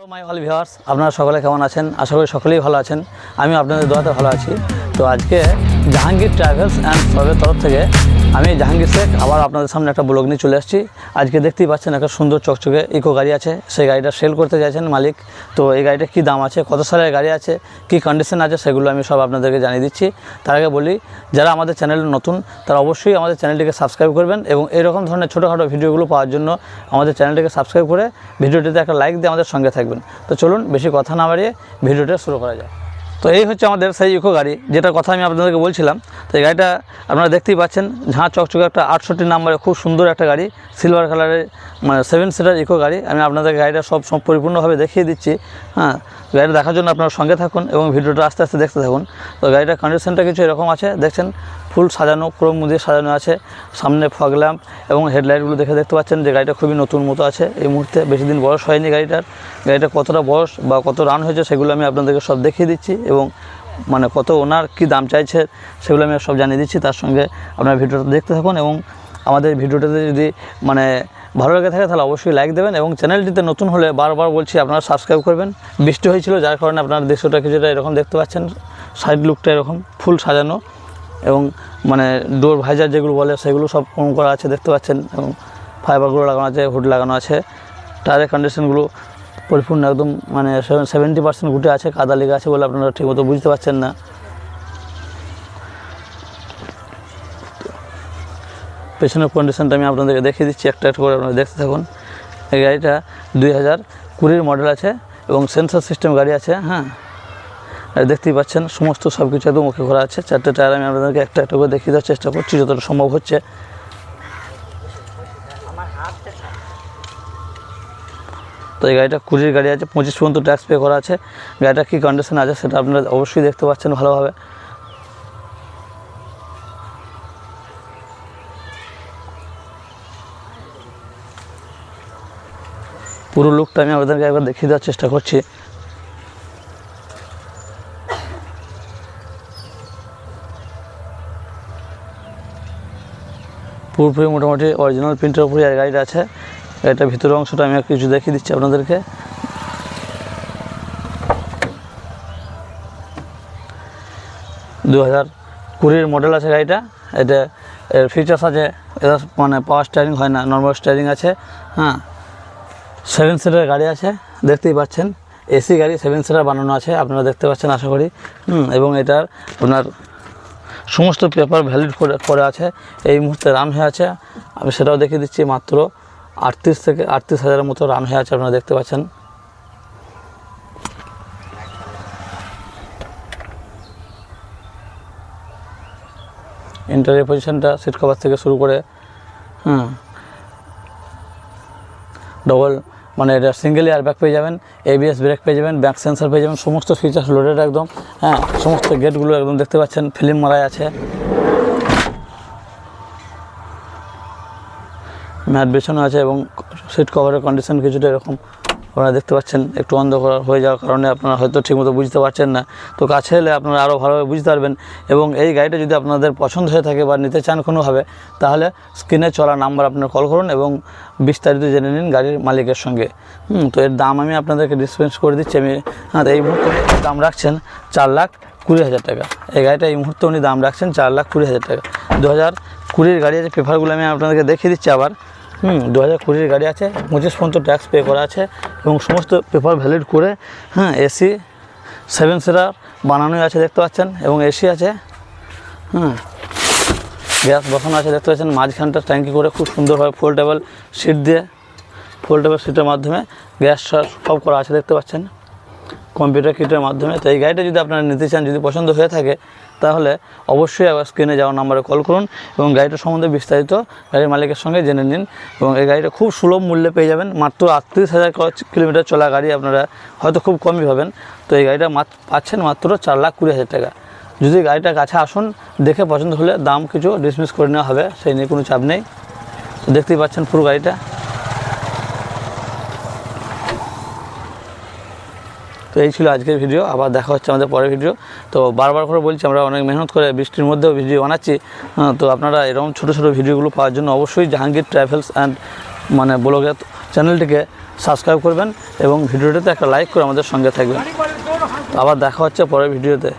My all viewers আপনারা সকলে কেমন আছেন? আশা করি সকলেই ভালো আছেন। আমি আপনাদের দোয়াতে ভালো আছি। তো আজকে জাহাঙ্গীর ট্রাভেলস অ্যান্ড সবের তরফ থেকে আমি জাহাঙ্গীর শেখ, আবার আপনাদের সামনে একটা ব্লগ নিয়ে চলে আসছি। আজকে দেখতেই পাচ্ছেন একটা সুন্দর চকচকে ইকো গাড়ি আছে। সেই গাড়িটা সেল করতে চাইছেন মালিক। তো এই গাড়িটা কী দাম আছে, কত সালের গাড়ি আছে, কী কন্ডিশন আছে সেগুলো আমি সব আপনাদেরকে জানিয়ে দিচ্ছি। তার আগে বলি, যারা আমাদের চ্যানেলে নতুন, তারা অবশ্যই আমাদের চ্যানেলটিকে সাবস্ক্রাইব করবেন এবং এরকম ধরনের ছোটোখাটো ভিডিওগুলো পাওয়ার জন্য আমাদের চ্যানেলটিকে সাবস্ক্রাইব করে ভিডিওটিতে একটা লাইক দিয়ে আমাদের সঙ্গে থাকবেন। তো চলুন, বেশি কথা না বাড়িয়ে ভিডিওটা শুরু করা যায় তো এই হচ্ছে আমাদের সেই ইকো গাড়ি যেটা কথা আমি আপনাদেরকে বলছিলাম। তো এই গাড়িটা আপনারা দেখতেই পাচ্ছেন, ঝাঁ চকচকে একটা আটষট্টি নাম্বারে খুব সুন্দর একটা গাড়ি, সিলভার কালারের মানে সেভেন সিটার ইকো গাড়ি। আমি আপনাদের গাড়িটা সব পরিপূর্ণভাবে দেখিয়ে দিচ্ছি হ্যাঁ। গাড়িটা দেখার জন্য আপনার সঙ্গে থাকুন এবং ভিডিওটা আস্তে আস্তে দেখতে থাকুন। তো গাড়িটার কন্ডিশনটা কিছু এরকম আছে, দেখছেন? ফুল সাজানো ক্রোম দিয়ে সাজানো আছে, সামনে ফগ ল্যাম্প এবং হেডলাইটগুলো দেখে দেখতে পাচ্ছেন যে গাড়িটা খুবই নতুন মতো আছে। এই মুহূর্তে বেশি দিন বয়স হয়নি গাড়িটার। গাড়িটা কতটা বয়স বা কত রান হয়েছে সেগুলো আমি আপনাদেরকে সব দেখিয়ে দিচ্ছি এবং মানে কত ওনার কি দাম চাইছে সেগুলো আমি সব জানিয়ে দিচ্ছি। তার সঙ্গে আপনার ভিডিওটা দেখতে থাকুন এবং আমাদের ভিডিওটাতে যদি মানে ভালো লাগে থাকে তাহলে অবশ্যই লাইক দেবেন এবং চ্যানেলটিতে নতুন হলে বারবার বলছি আপনারা সাবস্ক্রাইব করবেন। বৃষ্টি হয়েছিল, যার কারণে আপনারা দৃশ্যটা কিছুটা এরকম দেখতে পাচ্ছেন সাইড লুকটা এরকম ফুল সাজানো এবং মানে ডোর ভাইজার যেগুলো বলে সেগুলো সব কম করা আছে, দেখতে পাচ্ছেন এবং ফাইবারগুলো লাগানো আছে হুড লাগানো আছে। টায়ারের কন্ডিশনগুলো পরিপূর্ণ একদম মানে সেভেন্টি পার্সেন্ট গুটে আছে, কাদা লেগে আছে বলে আপনারা ঠিকমতো বুঝতে পারছেন না। পেছনের কন্ডিশনটা আমি আপনাদেরকে দেখিয়ে দিচ্ছি, একটা একটা করে আপনারা দেখতে থাকুন। এই গাড়িটা দুই হাজার কুড়ির মডেল আছে এবং সেন্সর সিস্টেম গাড়ি আছে হ্যাঁ? দেখতেই পাচ্ছেন, সমস্ত সব কিছু একদম ওকে করা আছে। চারটে টায়ার আমি আপনাদেরকে একটা একটা করে দেখিয়ে দেওয়ার চেষ্টা করছি, যতটা সম্ভব হচ্ছে। তো এই গাড়িটা কুড়ির গাড়ি আছে, পঁচিশ পর্যন্ত ট্যাক্স পে করা আছে। গাড়িটা কী কন্ডিশন আছে সেটা আপনারা অবশ্যই দেখতে পাচ্ছেন ভালোভাবে। পুরো লুকটা আমি আপনাদেরকে একবার দেখিয়ে দেওয়ার চেষ্টা করছি। পুরোপুরি মোটামুটি অরিজিনাল প্রিন্টের উপরে আর গাড়িটা আছে। গাড়িটার ভিতরের অংশটা আমি কিছু দেখিয়ে দিচ্ছি আপনাদেরকে। দু হাজার কুড়ির মডেল আছে গাড়িটা এটা এর ফিচার্স আছে, এটা মানে পাওয়ার স্টারিং হয় না নর্মাল স্টারিং আছে হ্যাঁ। সেভেন সিটার গাড়ি আছে দেখতেই পাচ্ছেন। এসি গাড়ি সেভেন সিটার বানানো আছে আপনারা দেখতে পাচ্ছেন আশা করি। হুম, এবং এটার আপনার সমস্ত পেপার ভ্যালিড করে আছে। এই মুহূর্তে রান হয়ে আছে। আমি সেটাও দেখিয়ে দিচ্ছি মাত্র আটত্রিশ থেকে আটত্রিশ হাজারের মতো রান হয়ে আছে আপনারা দেখতে পাচ্ছেন। ইন্টারিয়ার পজিশনটা সিট কভার থেকে শুরু করে হুম। ডবল মানে এটা সিঙ্গেল এয়ার ব্যাগ পেয়ে যাবেন এবিএস ব্রেক পেয়ে যাবেন ব্যাক সেন্সার পেয়ে যাবেন, সমস্ত ফিচার্স লোডেড একদম হ্যাঁ সমস্ত গেটগুলো একদম দেখতে পাচ্ছেন ফিল্ম মারাই আছে। ম্যাট বেছানো আছে এবং সিট কভারের কন্ডিশন কিছুটা এরকম। আপনারা দেখতে পাচ্ছেন, একটু অন্ধকার হয়ে যাওয়ার কারণে আপনারা হয়তো ঠিকমতো বুঝতে পারছেন না। তো কাছে এলে আপনারা আরও ভালোভাবে বুঝতে পারবেন এবং এই গাড়িটা যদি আপনাদের পছন্দ হয়ে থাকে বা নিতে চান কোনোভাবে, তাহলে স্ক্রিনে চলা নাম্বার আপনার কল করুন এবং বিস্তারিত জেনে নিন গাড়ির মালিকের সঙ্গে। তো এর দাম আমি আপনাদেরকে ডিসপেন্স করে দিচ্ছি। আমি হ্যাঁ এই মুহূর্তে দাম রাখছেন চার লাখ কুড়ি হাজার টাকা। এই গাড়িটা এই মুহূর্তে উনি দাম রাখছেন চার লাখ কুড়ি হাজার টাকা। দু হাজার কুড়ির গাড়ির পেপারগুলো আমি আপনাদেরকে দেখিয়ে দিচ্ছি আবার। হুম দু হাজার কুড়ির গাড়ি আছে, পঁচিশ পর্যন্ত ট্যাক্স পে করা আছে এবং সমস্ত পেপার ভ্যালিড করে হ্যাঁ এসি সেভেন সিটার বানানোই আছে দেখতে পাচ্ছেন এবং এসি আছে হ্যাঁ গ্যাস বসানো আছে দেখতে পাচ্ছেন, মাঝখানটা ট্যাঙ্কি করে খুব সুন্দরভাবে ফোল্ডেবল সিট দিয়ে ফোল্ডেবল সিটের মাধ্যমে গ্যাস সব করা আছে দেখতে পাচ্ছেন। কম্পিউটার কিটের মাধ্যমে। তো এই গাড়িটা যদি আপনারা নিতে চান, যদি পছন্দ হয়ে থাকে, তাহলে অবশ্যই আবার স্ক্রিনে যাওয়ার নাম্বারে কল করুন এবং গাড়িটা সম্বন্ধে বিস্তারিত গাড়ির মালিকের সঙ্গে জেনে নিন এবং এই গাড়িটা খুব সুলভ মূল্যে পেয়ে যাবেন। মাত্র আটত্রিশ হাজার কিলোমিটার চলা গাড়ি আপনারা হয়তো খুব কমই পাবেন। তো এই গাড়িটা পাচ্ছেন মাত্র চার লাখ কুড়ি হাজার টাকা। যদি গাড়িটা কাছে আসুন, দেখে পছন্দ হলে দাম কিছু ডিসমিস করে নেওয়া হবে, সেই নিয়ে কোনো চাপ নেই। দেখতেই পাচ্ছেন পুরো গাড়িটা। তো এই ছিল আজকের ভিডিও, আবার দেখা হচ্ছে আমাদের পরের ভিডিও। তো বারবার করে বলছি, আমরা অনেক মেহনত করে বৃষ্টির মধ্যেও ভিডিও বানাচ্ছি। তো আপনারা এরকম ছোটো ছোটো ভিডিওগুলো পাওয়ার জন্য অবশ্যই জাহাঙ্গীর ট্রাভেলস অ্যান্ড মানে ব্লগের চ্যানেলটিকে সাবস্ক্রাইব করবেন এবং ভিডিওটাতে একটা লাইক করে আমাদের সঙ্গে থাকবেন। আবার দেখা হচ্ছে পরের ভিডিওতে।